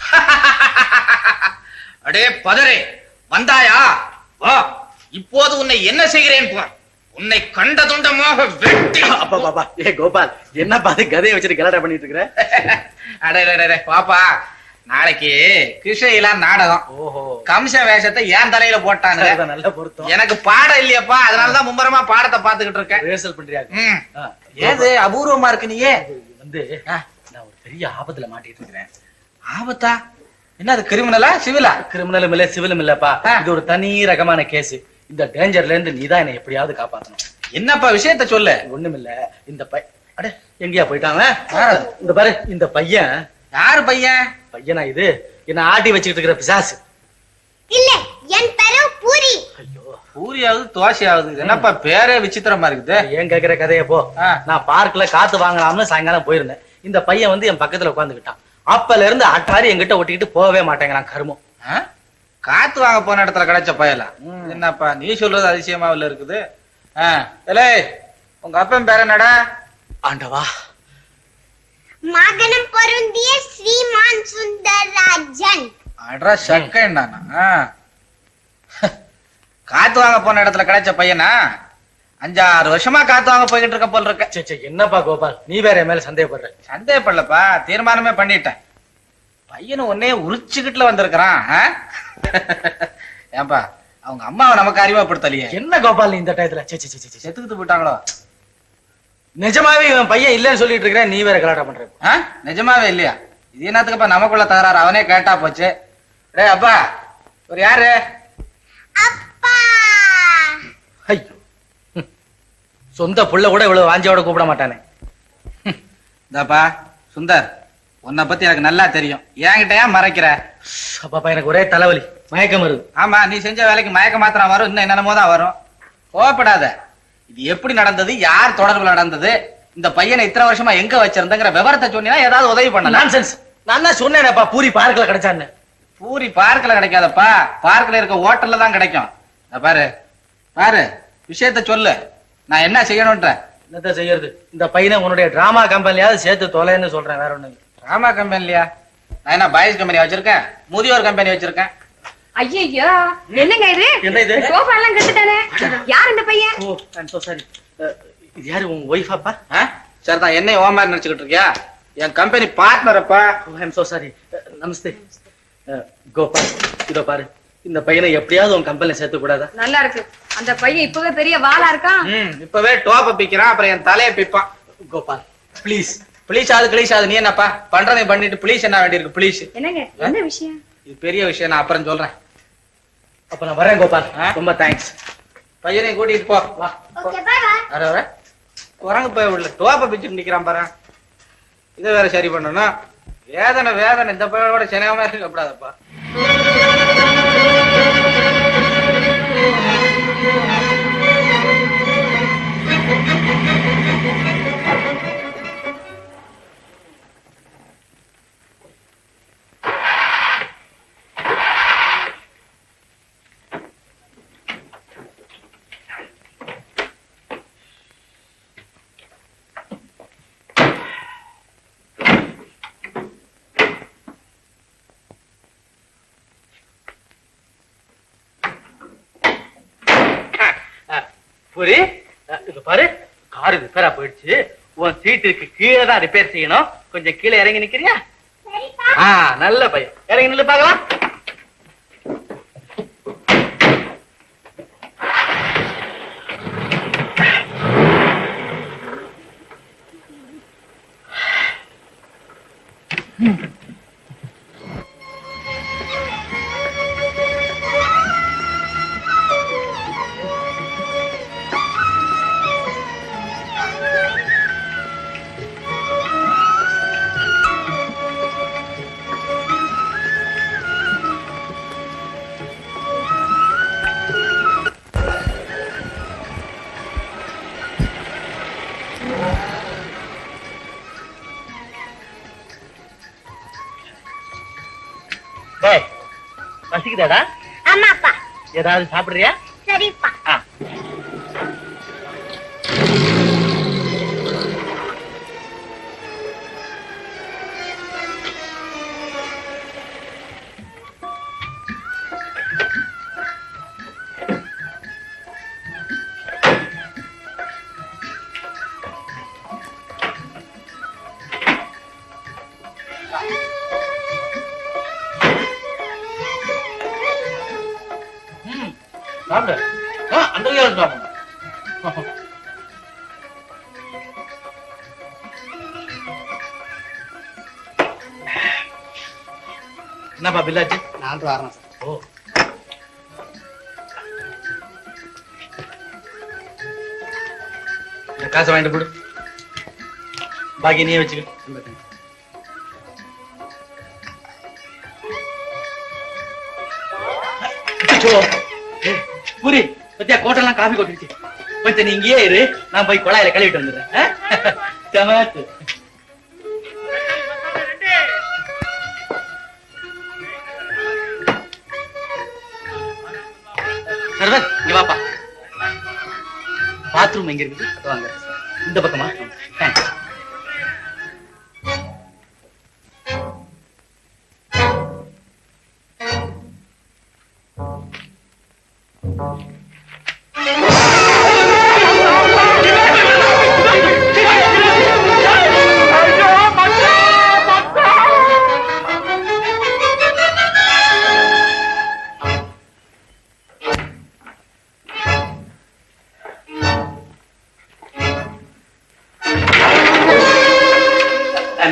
அடே பதரே வந்தாயா? வா இப்போது உன்னை என்ன செய்கிறேன் பார். உன்னை கண்ட துண்டமாக வெட்டி அப்பா பாப்பா ஏ கோபால் என்ன பார்த்து கதையை வச்சுட்டு கலாட்டா பண்ணிட்டு இருக்கிற அடே பாப்பா நாளைக்கு கிருஷ்ணகிலாம் நாடகம். ஓஹோ. கம்ச வேஷத்தை ஏன் தலையில போட்டாங்க நல்ல பொருத்தம். எனக்கு பாடம் இல்லையப்பா அதனாலதான் மும்மரமா பாடத்தை பாத்துக்கிட்டு இருக்கேன். ரிஹர்சல் பண்றியா? ஏது அபூர்வமா இருக்கு நீயே? வந்து. நான் ஒரு பெரிய ஆபத்துல மாட்டிட்டு இருக்கிறேன். ஆபத்தா? என்ன அது கிரிமினலா? சிவிலா? கிரிமினலும் இல்ல சிவிலும் இல்லப்பா. இது ஒரு தனி ரகமான கேஸ் இந்த டேஞ்சர்ல இருந்து நீதான் என்னை எப்படியாவது காப்பாத்தணும். என்னப்பா விஷயத்த சொல்லு? ஒண்ணுமில்ல. இந்த பை அட எங்கேயா போயிட்டாங்க. இந்த பாரு இந்த பையன். யாரு பையன்? பையனா இது? என்ன ஆட்டி வச்சுக்கிட்டு இருக்கிற பிசாசு. இல்ல என் பெரு பூரி. ஐயோ. பூரியாவது தோசையாவது இது என்னப்பா பேரே விசித்திரமா இருக்குது? ஏன் கேக்குற கதைய போ. ஆ. நான் பார்க்ல காத்து வாங்கலாம்னு சாயங்காலம் போயிருந்தேன். இந்த பையன் வந்து என் பக்கத்துல உட்காந்துக்கிட்டான் அப்பல இருந்து அட்டாரி என்கிட்ட ஒட்டிக்கிட்டு போகவே மாட்டேங்கிறான் கருமம்? காத்து வாங்க போன இடத்துல கிடைச்ச பயல. என்னப்பா நீ சொல்றது அதிசயமா இல்ல இருக்குது ஏலே உங்க அப்பன் பேர் என்னடா? ஆண்டவா. மகனம் பொருந்திய ஸ்ரீமான் சுந்தரராஜன். அட்ரா சக்கன் நானா காத்து வாங்க போன இடத்துல கிடைச்ச பையனா? அஞ்சாறு வருஷமா காத்து வாங்க போய்கிட்டு இருக்க போல இருக்க. சே, சே, என்னப்பா கோபால்? நீ வேற என் மேல சந்தேகப்படுற. சந்தேகப்படலப்பா தீர்மானமே பண்ணிட்டேன். பையனை உன்னே உரிச்சுக்கிட்டுல வந்திருக்கிறான்? ஏன்பா அவங்க அம்மாவை நமக்கு அறிமுகப்படுத்தலையே. என்ன கோபால் நீ இந்த டயத்துல? சே, சே, சே, சே, சே. செத்துக்கிட்டு போயிட்டாங்களோ? நிஜமாவே இவன் பையன் இல்லைன்னு சொல்லிட்டு இருக்கிறேன் நீ வேற கலாட்டா பண்ற? நிஜமாவே இல்லையா? இது என்னத்துக்குப்பா நமக்குள்ள தகராறு? அவனே கேட்டா போச்சு. டேய் அப்பா ஒரு யாரு? அப்பா ஐயோ ம். சொந்த புள்ள கூட இவ்வளவு வாஞ்சியோட கூப்பிட மாட்டானே. இந்தாப்பா சுந்தர் உன்னை பத்தி எனக்கு நல்லா தெரியும். என்கிட்ட ஏன் மறைக்கிற? அப்பாப்பா எனக்கு ஒரே தலைவலி. மயக்கம் வருது. ஆமா நீ செஞ்ச வேலைக்கு மயக்க மாத்திரம் வரும் இன்னும் என்னென்னமோ தான் வரும். கோவப்படாத. இது எப்படி நடந்தது? யார் தொடர்புல நடந்தது? இந்த பையனை இத்தனை வருஷமா எங்க வச்சிருந்தங்கிற விவரத்தை சொன்னீங்கன்னா ஏதாவது உதவி பண்ணலாம். நான்சென்ஸ் நான் தான் சொன்னேனேப்பா பூரி பார்க்கல கிடைச்சான்னு. பூரி பார்க்ல கிடைக்காதப்பா. பார்க்ல இருக்க ஹோட்டல்ல தான் கிடைக்கும். பாரு பாரு விஷயத்த சொல்லு. நான் என்ன செய்யணும்ன்ற? என்னத்த செய்யறது? இந்த பையனை உன்னுடைய டிராமா கம்பெனியாவது சேர்த்து தொலைன்னு சொல்றேன் வேற ஒண்ணு இல்ல. ராமா கம்பெனிலையா நான் என்ன பாய்ஸ் கம்பெனி வச்சிருக்கேன்? முதியோர் கம்பெனி வச்சிருக்கேன். ஐயோ என்னங்க இது? என்ன இது? சோஃபா எல்லாம் கட்டுட்டானே யார் இந்த பையன்? ஓ ஐம் சோ சாரி இது யாரு உன் ஒய்ஃபாப்பா ஆ? சரிதான் என்னை ஓ மாதிரி நினைச்சுக்கிட்டு இருக்கியா? என் company பார்ட்னரப்பா I'm so sorry namaste. Gopal இதோ பாரு. இந்த பையனை எப்படியாவது உன் கம்பெனில சேர்த்து கூடாதா? நல்லா இருக்கு. அந்த பையன் இப்பவே பெரிய வாளா இருக்கான்? இப்பவே டோப்ப பிக்கிறான் அப்புறம் என் தலையை பிப்பான். கோபால் ப்ளீஸ். ப்ளீஸ் ஆகுது ப்ளீஸ் ஆகுது நீ என்னப்பா? பண்றதை பண்ணிட்டு ப்ளீஸ் என்ன வேண்டியிருக்கு ப்ளீஸ். என்னங்க என்ன விஷயம்? இது பெரிய விஷயம் நான் அப்புறம் சொல்றேன். அப்ப நான் வரேன் கோபால்? ரொம்ப தேங்க்ஸ் பையனையும் கூட்டிட்டு போ வா. வர வர. குரங்கு போய் உள்ள டோப்ப பிச்சுட்டு நிக்கிறான் பாரு. இதை வேற சரி பண்ணணும். வேதனை வேதனை. இந்த பையனோட சினகமே இருக்கக்கூடாதப்பா. புரி. இங்க பாரு காரு ரிப்பேரா போயிடுச்சு. உன் சீட்டுக்கு கீழே தான் ரிப்பேர் செய்யணும். கொஞ்சம் கீழே இறங்கி நிக்கிறியா? ஆ நல்ல பையன். இறங்கி நில்லு பார்க்கலாம். பசிக்குதாடா ஆமாப்பா ஏதாவது சாப்பிடுறியா என்னப்பா பில்லாச்சு ரூபா வரணும் சார் ஓ. இந்த காசை வாங்கிட்டு போடு. பாக்கி நீயே வச்சுக்க. பூரி பத்தியா கோட்டெல்லாம் காஃபி கொட்டிருச்சு. கொஞ்சம் நீ இங்கேயே இரு. நான் போய் குழாயில கழுவிட்டு வந்துடுறேன். ஆ? இங்க வாப்பா பாத்ரூம் எங்க இருக்குது அது வாங்க இந்த பக்கமா தேங்க்ஸ் Thank you.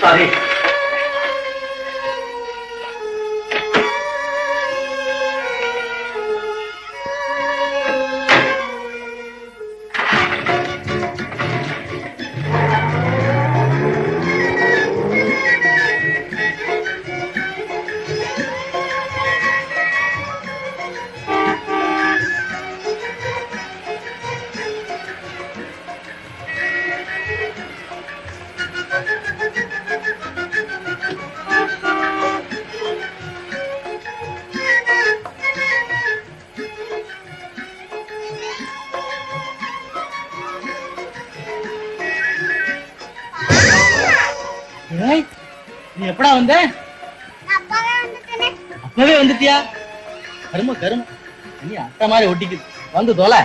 Sorry. நீ எப்படா வந்த? அப்பவே வந்துட்டியா? கரும கரும. நீ அட்டை மாதிரி ஒட்டிக்குது. வந்து தொலை.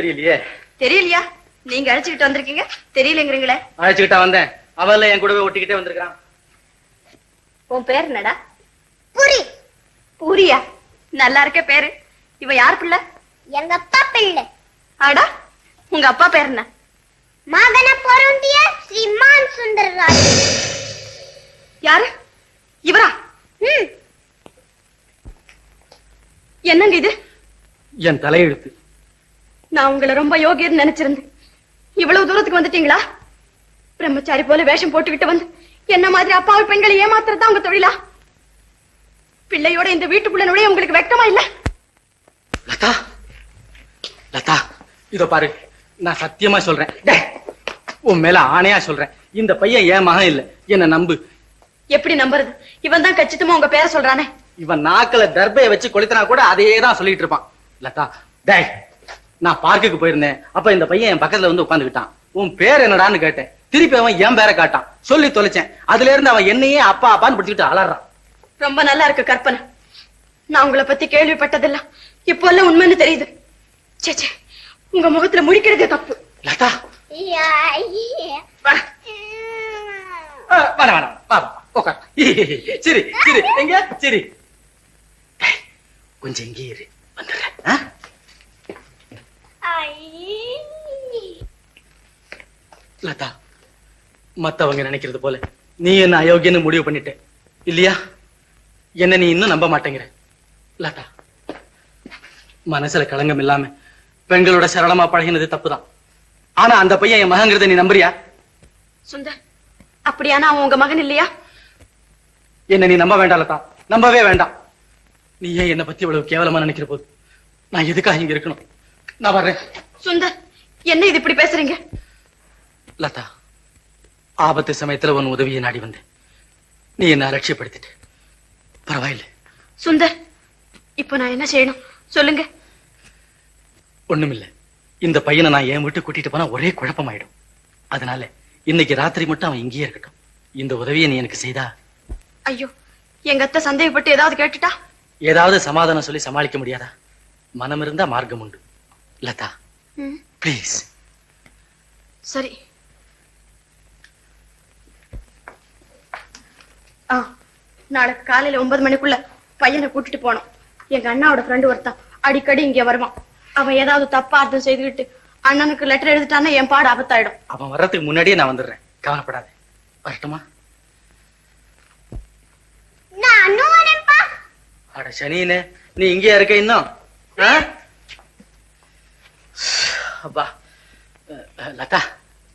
தெரியலையே. தெரியலையா? நீங்க அழைச்சுக்கிட்டு வந்திருக்கீங்க? தெரியலங்கிறீங்களே. அழைச்சுக்கிட்டா வந்தேன். அவன்ல என் கூடவே ஒட்டிக்கிட்டே வந்திருக்கான் உன் பேர் என்னடா? புரி. பூரியா? நல்லா இருக்க பேரு. இவ யார் பிள்ளை? எங்க அப்பா பிள்ளை. ஆடா உங்க அப்பா பேர் என்ன? மகன பொருந்திய ஸ்ரீமான் சுந்தரராஜ் யாரு? இவரா? என்னங்க இது? என் தலையெழுத்து. நான் உங்களை ரொம்ப யோகியர்னு நினைச்சிருந்தேன். இவ்வளவு தூரத்துக்கு வந்துட்டீங்களா? பிரம்மச்சாரி போல வேஷம் போட்டுக்கிட்டு வந்து என்ன மாதிரி அப்பாவி பெண்களை ஏமாத்துறதா உங்க தொழிலா? பிள்ளையோட இந்த வீட்டுக்குள்ள நுழைய உங்களுக்கு வெக்கமா இல்ல? லதா லதா இதோ பாரு நான் சத்தியமா சொல்றேன். உன் மேல ஆணையா சொல்றேன். இந்த பையன் என் மகன் இல்ல. என்ன நம்பு. எப்படி நம்புறது? இவன் தான் கச்சிதமா உங்க பேரை சொல்றானே. இவன் நாக்குல தர்பைய வச்சு கொளுத்தினா கூட அதையே தான் சொல்லிட்டு இருப்பான். லதா டேய் நான் பார்க்குக்கு போயிருந்தேன். அப்ப இந்த பையன் என் பக்கத்துல வந்து உட்காந்துக்கிட்டான் உன் பேர் என்னடான்னு கேட்டேன். திருப்பி அவன் என் பேரை காட்டான். சொல்லி தொலைச்சேன். அதுல இருந்து அவன் என்னையே அப்பா அப்பான்னு பிடிச்சிக்கிட்டு அலறான். ரொம்ப நல்லா இருக்கு கற்பனை. நான் உங்களை பத்தி கேள்விப்பட்டதெல்லாம் இப்போ எல்லாம் உண்மைன்னு தெரியுது. சே சே உங்க முகத்துல முடிக்கிறதே தப்பு. லதா. வேணாம் வேணாம் வா. வா உட்கார். சரி சரி. எங்க? சரி. கொஞ்சம் இங்கே இரு வந்துடுறேன் ஆ? ஐ. லதா மத்தவங்க நினைக்கிறது போல நீ என்ன அயோக்கியன்னு முடிவு பண்ணிட்ட இல்லையா? என்ன நீ இன்னும் நம்ப மாட்டேங்கிற. லதா மனசுல களங்கம் இல்லாம பெண்களோட சரளமா பழகினது தப்புதான். ஆனா அந்த பையன் என் மகங்கிறத நீ நம்புறியா? சுந்தர் அப்படியானா அவன் உங்க மகன் இல்லையா? என்ன நீ நம்ப வேண்டாம் லதா. நம்பவே வேண்டாம். நீ ஏன் என்ன பத்தி இவ்வளவு கேவலமா நினைக்கிற போது? நான் எதுக்காக இங்க இருக்கணும்? நான் வர்றேன். சுந்தர் என்ன இது இப்படி பேசுறீங்க? லதா ஆபத்து சமயத்துல உன் உதவியை நாடி வந்தேன். நீ என்ன அலட்சியப்படுத்திட்ட. பரவாயில்லை. சுந்தர் இப்போ நான் என்ன செய்யணும்? சொல்லுங்க. ஒண்ணுமில்ல. இந்த பையனை நான் என் வீட்டு கூட்டிட்டு போனா ஒரே குழப்பமாயிடும். அதனால இன்னைக்கு ராத்திரி மட்டும் அவன் இங்கேயே இருக்கட்டும். இந்த உதவியை நீ எனக்கு செய்தா? ஐயோ எங்க அத்தை சந்தேகப்பட்டு ஏதாவது கேட்டுட்டா? ஏதாவது சமாதானம் சொல்லி சமாளிக்க முடியாதா? மனம் இருந்தா மார்க்கம் உண்டு. லதா ப்ளீஸ் சரி. ஆ நாளைக்கு காலையில ஒன்பது மணிக்குள்ள பையனை கூட்டிட்டு போனோம். எங்க அண்ணாவோட ஃப்ரெண்டு ஒருத்தன் அடிக்கடி இங்க வருவான். அவன் ஏதாவது தப்பா அர்த்தம் செய்துக்கிட்டு அண்ணனுக்கு லெட்டர் எழுதிட்டான்னா என் பாடு ஆபத்தாயிடும் அவன் வர்றதுக்கு முன்னாடியே நான் வந்துடுறேன். கவலைப்படாத. வரட்டுமா? அட சனியனே நீ இங்கேயா இருக்க இன்னும்? அப்பா. லதா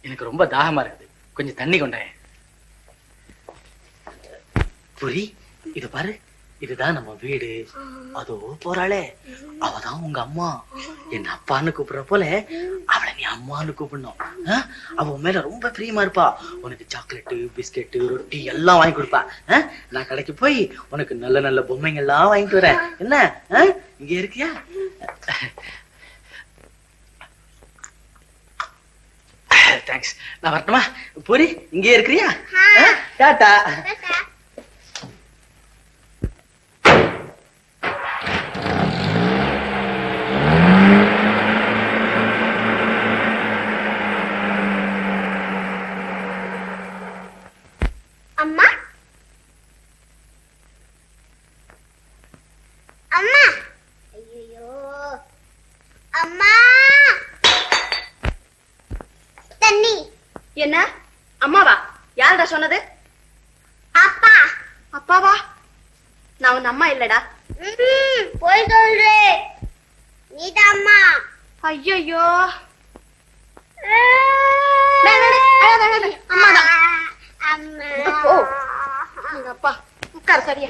எனக்கு ரொம்ப தாகமா இருக்குது. கொஞ்சம் தண்ணி கொண்டேன் புரி இது பாரு. இதுதான் நம்ம வீடு. அதோ போறாளே. அவதான் உங்க அம்மா. என் அப்பான்னு கூப்பிடுற போல அவளை நீ அம்மான்னு கூப்பிடணும். அவ உன் மேல ரொம்ப பிரியமா இருப்பா. உனக்கு சாக்லேட்டு பிஸ்கெட்டு ரொட்டி எல்லாம் வாங்கி கொடுப்பா. நான் கடைக்கு போய் உனக்கு நல்ல நல்ல பொம்மைங்க எல்லாம் வாங்கிட்டு வரேன். என்ன? இங்க இருக்கியா? தேங்க்ஸ் நான் வரட்டுமா? பூரி இங்கே இருக்கிறியா? டாட்டா தாத்தா அம்மா அம்மா ஐயோ அம்மா தண்ணி என்ன? அம்மாவா? யாருடா சொன்னது? அப்பா. அப்பாவா? நான் உன் அம்மா இல்லடா. போய் சொல்றே. நீதான் அம்மா. ஐயோ அம்மா அப்பா உட்கார சரியா?